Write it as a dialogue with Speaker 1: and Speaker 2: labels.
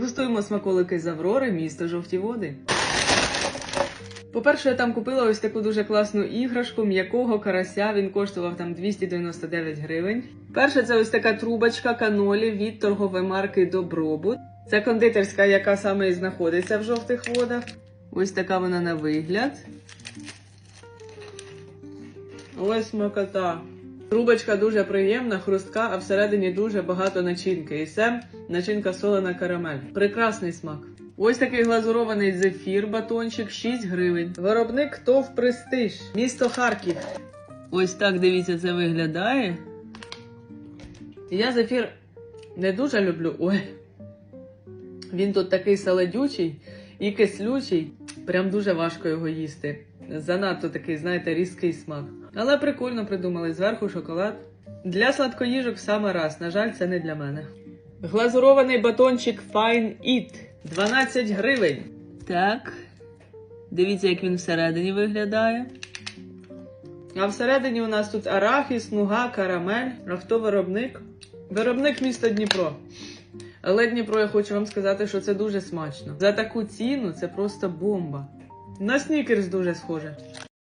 Speaker 1: Густуємо смаколики з Аврори, місто жовті води. По-перше, я там купила ось таку дуже класну іграшку м'якого карася. Він коштував там 299 гривень. Перше, це ось така трубочка канолі від торгової марки Добробут. Це кондитерська, яка саме і знаходиться в жовтих водах. Ось така вона на вигляд. Ось смакота. Трубочка дуже приємна, хрустка, а всередині дуже багато начинки. І це начинка солена карамель. Прекрасний смак. Ось такий глазурований зефір, батончик 6 гривень. Виробник ТОВ Престиж, місто Харків. Ось так дивіться, це виглядає. Я зефір не дуже люблю. Ой. Він тут такий саладючий і кислючий. Прям дуже важко його їсти. Занадто такий, знаєте, різкий смак. Але прикольно придумали зверху шоколад. Для сладкоїжок саме раз. На жаль, це не для мене. Глазурований батончик Fine Eat 12 гривень. Так. Дивіться, як він всередині виглядає. А всередині у нас тут арахіс, нуга, карамель. А хто виробник? Виробник міста Дніпро. Але Дніпро, я хочу вам сказати, що це дуже смачно. За таку ціну це просто бомба. На снікерс дуже схоже.